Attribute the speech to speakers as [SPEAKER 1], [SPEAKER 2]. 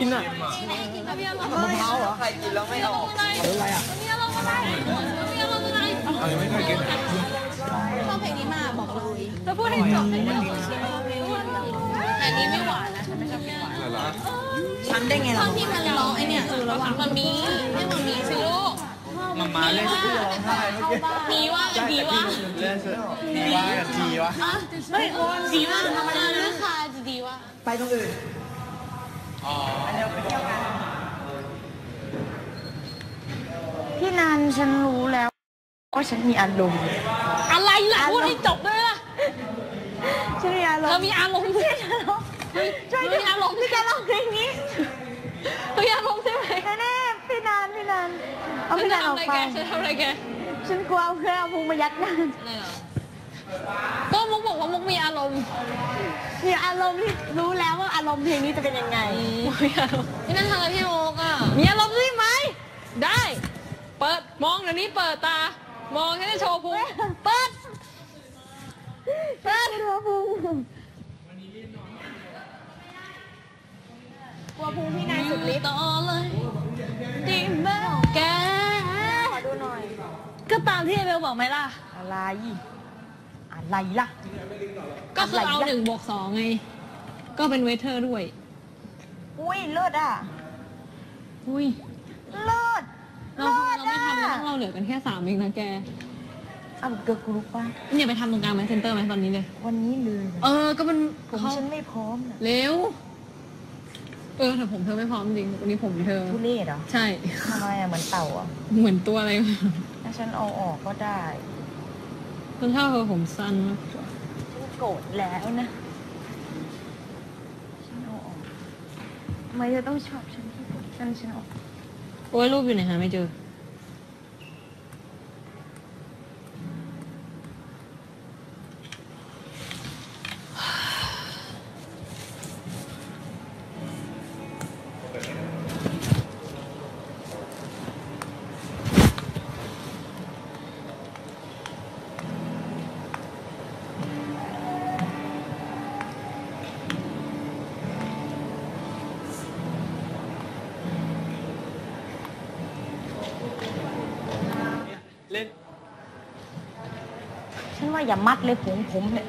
[SPEAKER 1] กินอะ
[SPEAKER 2] เบียร์ลง
[SPEAKER 1] มะพร้าวเหรอ
[SPEAKER 3] ใครกินแล้วไม่ออก
[SPEAKER 2] อะไร
[SPEAKER 1] หรืออะไรอะ
[SPEAKER 2] เบียร์ลงอะไรเบียร์ลงอะไร
[SPEAKER 1] อะไรไม่เคยกิน
[SPEAKER 2] ชอบเพลงนี้มากบอกเลยแล้วพูดให้จบเลยนะอันนี้ไม่หวานนะฉันไม่ชอบกินหวาน
[SPEAKER 1] เหรอ
[SPEAKER 3] ฉันได้ไง
[SPEAKER 2] ตอ
[SPEAKER 3] ล่ะ
[SPEAKER 2] นที่มันร้องไอเนี่ยเออระหว่างมันมีเรียกมันมีสิลูก
[SPEAKER 1] มามาเล่น
[SPEAKER 2] มีว่ากันดีว่า
[SPEAKER 1] เล่นเสือทีวะกับทีวะ
[SPEAKER 2] ไม่ดีว่าธรรมดาลูกค้าจะดีว่า
[SPEAKER 3] ไปตรงอื่น
[SPEAKER 4] พี่นันฉันรู้แล้วว่าฉันมีอารมณ์
[SPEAKER 2] อะไรล่ะพูดให้จบด้วยล่ะ
[SPEAKER 4] ฉันมีอาร
[SPEAKER 2] เธอ
[SPEAKER 4] มณ์
[SPEAKER 2] มีอารมณ์ใช่ไหม
[SPEAKER 4] ช่วย
[SPEAKER 2] มีอารมณ์
[SPEAKER 4] พี่แกร้องเพลงนี้
[SPEAKER 2] มีอารมณ์ใช่ไหม
[SPEAKER 4] แน่ๆพี่นันพี่นันเอาพี่นันออกไป
[SPEAKER 2] ฉันทำอะไรแก
[SPEAKER 4] ฉันกลัวเอาเครื่องเอาพุงมายัดหน้า
[SPEAKER 2] อะไรเหรอก็มุกบอกว่ามุกมีอารมณ์
[SPEAKER 4] มีอารมณ์ที่รู้แล้วว่าอารมณ์เพลงนี้จะเป็นยังไง
[SPEAKER 2] มีอารมณ์พี่นั่นทำอะไรพี่มุกอะมีอารมณ์ใช่ไหม ได้ เปิดมองเดี๋ยวนี้เปิดตา มองให้ได้โชว์พุงเปิด
[SPEAKER 4] เปิดหัวพุงกลัวพุงพี่นายสุดฤทธิ์
[SPEAKER 2] ต่อเลยดีไหมแก
[SPEAKER 4] ขอดูหน่อย
[SPEAKER 2] ก็ตามที่ไอเบลบอกไหมล่ะ
[SPEAKER 4] อะไร อะไรล่ะ
[SPEAKER 2] ก็คือเอา
[SPEAKER 4] อะไรล่ะ
[SPEAKER 2] หนึ่งบวกสองไง ก็เป็นเวเทอร์ด้วย
[SPEAKER 4] อุ้ยเลิศอะ
[SPEAKER 2] อุ้ย
[SPEAKER 4] เลิศ
[SPEAKER 2] เรา
[SPEAKER 4] เลิศ
[SPEAKER 2] เราไม่
[SPEAKER 4] อะ
[SPEAKER 2] ทำแล้วเราเหลือกันแค่สามเองนะแก
[SPEAKER 4] เอาเกิร์ลกรุ๊ปป่ะ
[SPEAKER 2] เนี่ยไปทำตรงกลางไหมเซ็นเตอร์ไหมตอนนี้เลย
[SPEAKER 4] วันนี้เลย
[SPEAKER 2] เออ ก็มัน
[SPEAKER 4] ผม
[SPEAKER 2] เขา
[SPEAKER 4] ฉันไม่พร้อมน่ะ
[SPEAKER 2] เร็ว เออแต่ผมเธอไม่พร้อมจริง วันนี้ผมเธอ
[SPEAKER 4] ทุเรศเหรอ
[SPEAKER 2] ใช่
[SPEAKER 4] ทำไมอะเหมือนเต่าอะ
[SPEAKER 2] เหมือนตัวอะไร
[SPEAKER 4] ถ้าฉันเอาออกก็ได้
[SPEAKER 2] ฉันชอบเธอผมสั้นมากกว่า
[SPEAKER 4] ฉันโกรธแล้วนะฉันเอาออกทำไมเธอต้องชอบฉันที่ผมฉันฉันเอาออก
[SPEAKER 2] โอ้ยรูปอยู่ไหนหาไม่เจอ
[SPEAKER 1] ล่น
[SPEAKER 4] ฉันว่าอย่ามัดเลยผมผมเนี่ย